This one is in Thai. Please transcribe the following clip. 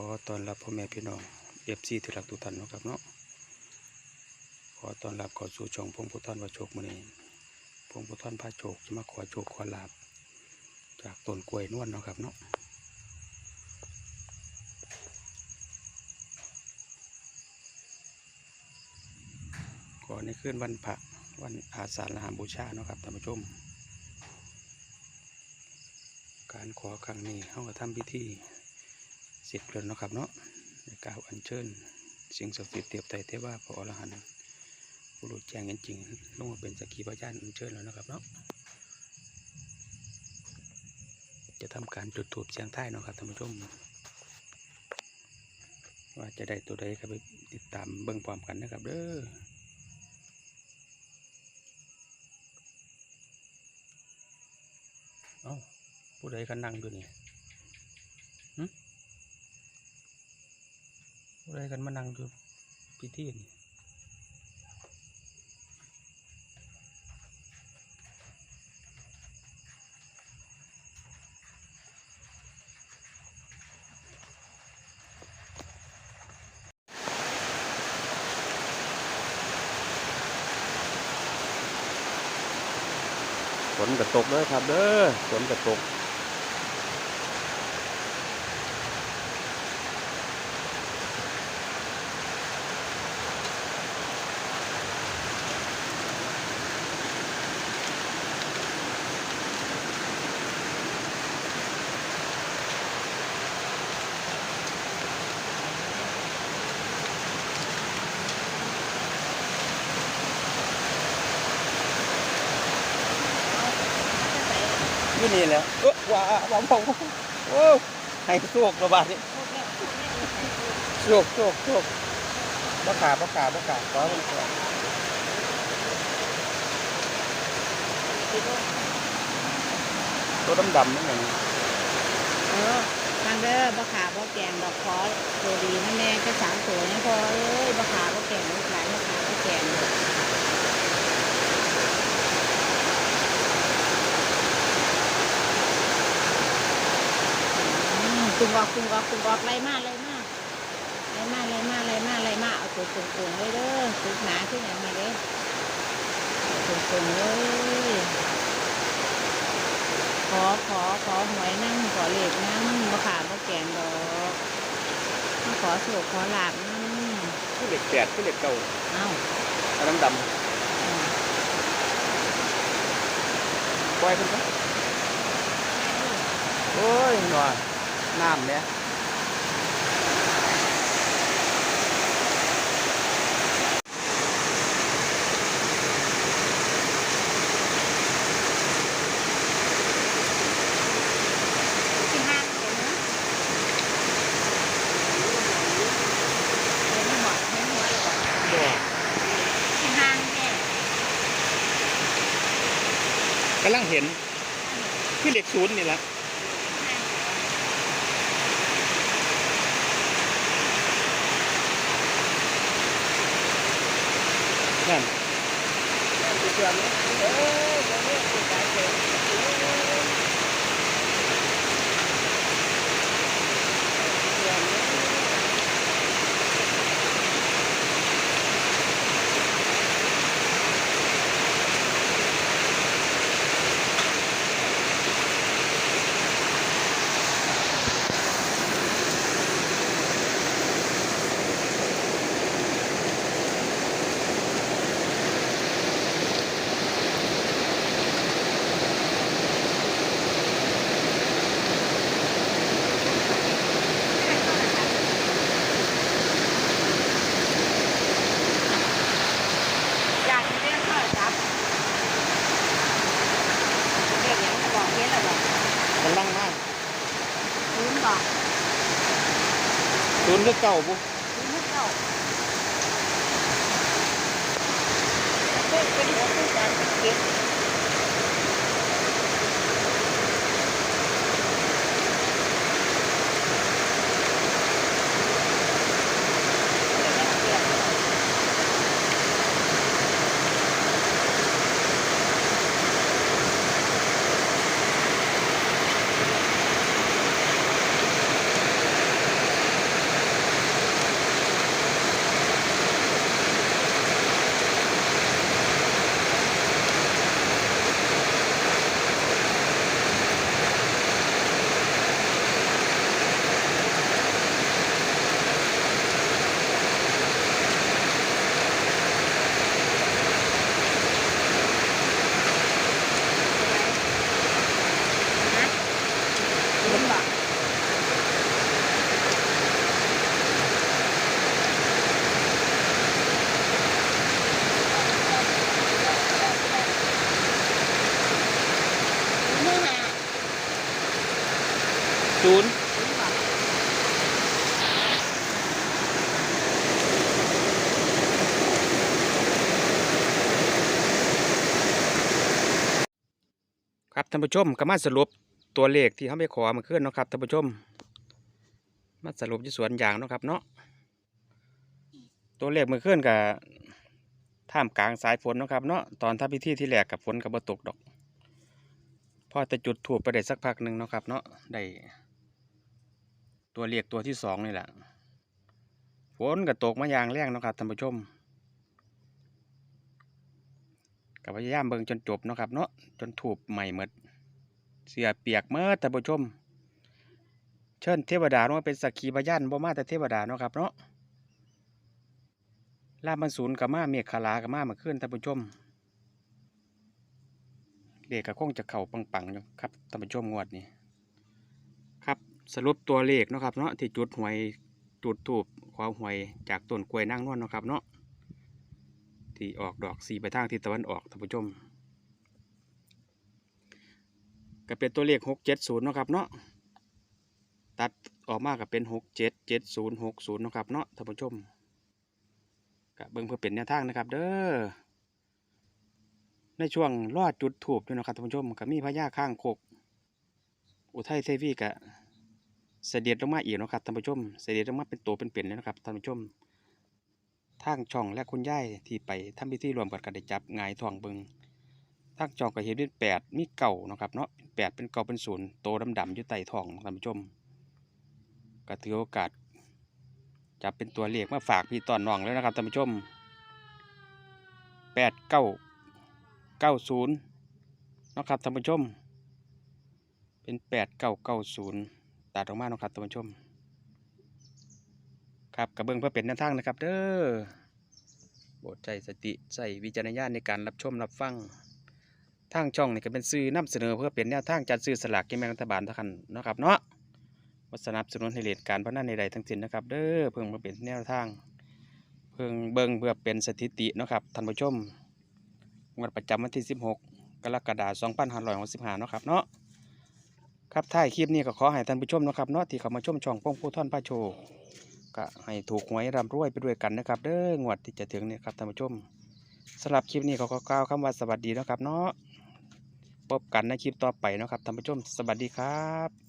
อต้อนรับพ่อแม่พี่น้องเอฟซีที่รักทุกท่านนะครับเนาะขอต้อนรับข้าสู่ช่องพงพุทธานวาโชคมื้อนี้พงพุทธานพาโชคจะมาขอโชคขอลาบจากต้นกล้วยนวลเนาะครับเนาะขอในคืนวันพระวันอาสาฬหบูชาเนาะครับท่านผู้ชม การขอครั้งนี้เขาก็ทำพิธี ร็จแล้วเนะครับเนาะในกล่าวอัญเชิญสิ่งศักดิ์สิทธิ์เทียบไตเทวาพระอรหันต์ผู้รู้แจ้งเห็นจริงลงมาเป็นสักขีพยานอัญเชิญแล้วนะครับเนาะจะทำการจุดถูปเสียงท้ายนะครับท่านผู้ชมว่าจะได้ตัวใดก็ไปติดตามเบิ่งพร้อมกันนะครับเด้อเอ้าผู้ใดก็นั่งอยู่นี่ ผู้ใดกันมานั่งอยู่พิธีนี่ฝนกระตกเด้อครับเด้อฝนกระตก นี่นี่แหล้วเออว้าว้าวว้าวโอ้ให้โชคระบาดนี่โชคโชคโชคบ่ขาบ่ขาบ่ขาขอมันก่อนตัวดำดำๆนั่นเองเออทางเด้อบ่ขาบ่แกงดอกคอตัวดีนั่นแน่แค่สามตัวนี่พอเอ้ยบ่ขาบ่แกงลูกหลานบ่ขาบ่แกงอืมคุ งออกคุงออกคุงออกไล่มาไล่มาไล่มาไล่มาไล่มาไล่มาเอาตัวตรงๆเลยเด้อสุดหนาขึ้นอย่างมาเด้อเอาตรงๆเลยขอขอขอหวยนั่งขอเหล็กนั่งบ่ขาบ่แกงดอกมาขอโศกขอลาบนั่งคือเหล็กแปดคือเหล็กเก่าเอ้าอันดำดอืมำปล่อยขึ้นไปโอ้ยหน่อย น้ำเนี่ยที่ห้างเห็นนะเห็นไม่หมดเห็นหัวเลยบอกบ่ที่ห้างแค่กำลังเห็นคือเหล็กศูนย์นี่แหละ นั่นอยากจะเรียกพ่อจับเรียกอย่างบอกเรียกอะไรบอก กำลังมาก ลุ้นบอก เลือเก่าปุ๊ลุ้นห้เข้าเป็นเป็นหัวเป็นการเก็บ ครับท่านผู้ชมก็มาสรุปตัวเลขที่เขาไปขอมาขึ้นนะครับท่านผู้ชม มาสรุปที่สวนยางนะครับเนาะตัวเลขมือขึ้นกับท่ามกลางสายฝนนะครับเนาะตอนทำพิธีที่แรกกับฝนกับบตกดอกพอแต่จุดถูกไปได้สักพักหนึ่งนะครับเนาะได้ตัวเลขตัวที่สองนี่แหละฝนก็ตกมาอย่างแรงนะครับท่านผู้ชม กับพยายามเบิ่งจนจบเนาะครับเนาะจนถูกใหม่หมดเสียเปียกเมื่อท่ผู้ชม เชิญเทวดาลงมาเป็นสักขีพยานบ่มาแต่เทวดาเนาะครับเนาะลาบมันศูนย์กับมาเมฆขลากับมามาขึ้นท่านผู้ชมเลขก็คงจะเข่าปังๆอยู่ครับท่านผู้ชมงวดนี้ครับสรุปตัวเลขเนาะครับเนาะที่จุดหวยจุดถูบขวามหวยจากต้นกล้วยนางนวลเนาะครับเนาะ ที่ออกดอกสีไปทางทิศตะวันออกท่านผู้ชมก็เป็นตัวเลขหกเจ็ดศูนย์นะครับเนาะตัดออกมากับเป็นหกเจ็ดเจ็ดศูนย์หกศูนย์นะครับเนาะท่านผู้ชมกับเบิ่งเพื่อเป็นแนวทางนะครับ เด้อในช่วงรอดจุดถูบอยู่นะครับท่านผู้ชมกับมีพญาข้างโคกอุทัยเทวีกะเสด็จลงมาอีกนะครับท่านผู้ชม เสด็จลงมาเป็นตัวเป็นๆเลยนะครับท่านผู้ชม ทางช่องและคุณย่ายที่ไปทำพิธีรวมกันกันได้จับงายทองเบิงทางช่องก็เห็นเป็นแปดมีเก่านะครับเนาะเป็นแปดเป็นเก่าเป็นศูนย์โตดำๆอยู่ใต้ทองท่านผู้ชมก็ถือโอกาสจับเป็นตัวเลขมาฝากพี่ตอนน้องแล้วนะครับท่านผู้ชมแปดเก้าเก้าศูนย์นะครับท่านผู้ชม เป็นแปดเก้าเก้าศูนย์ตัดออกมานะครับท่านผู้ชม ครับกระเบื้องเพื่อเป็นแนวทางนะครับ เด้อโปรดใจสติใส่วิจารณญาณในการรับชมรับฟังทางช่องนี่ก็เป็นซื้อนำเสนอเพื่อเป็นแนวทางจัดซื้อสลากกินแบ่งรัฐบาลทุกคันนะครับเนาะบ่สนับสนุนให้เล่นการพนันใดๆทั้งสิ้นนะครับ เด้อเพิ่งมาเป็นแนวทาง เพิ่งเบิ่งเพื่อเป็นสถิตินะครับท่านผู้ชมงวดประจำวันที่ 16 กรกฎาคม2565เนาะครับเนาะครับท้ายคลิปนี้ก็ขอให้ท่านผู้ชมนะครับเนาะที่เข้ามาชมช่องป้องผู้ท่อนพระโช ก็ให้ถูกหวยร่ำรวยไปด้วยกันนะครับ เด้องวดที่จะถึงเนี่ยครับท่านผู้ชมสำหรับคลิปนี้ขอกล่าวคำว่าสวัสดีนะครับเนาะพบกันในคลิปต่อไปนะครับท่านผู้ชมสวัสดีครับ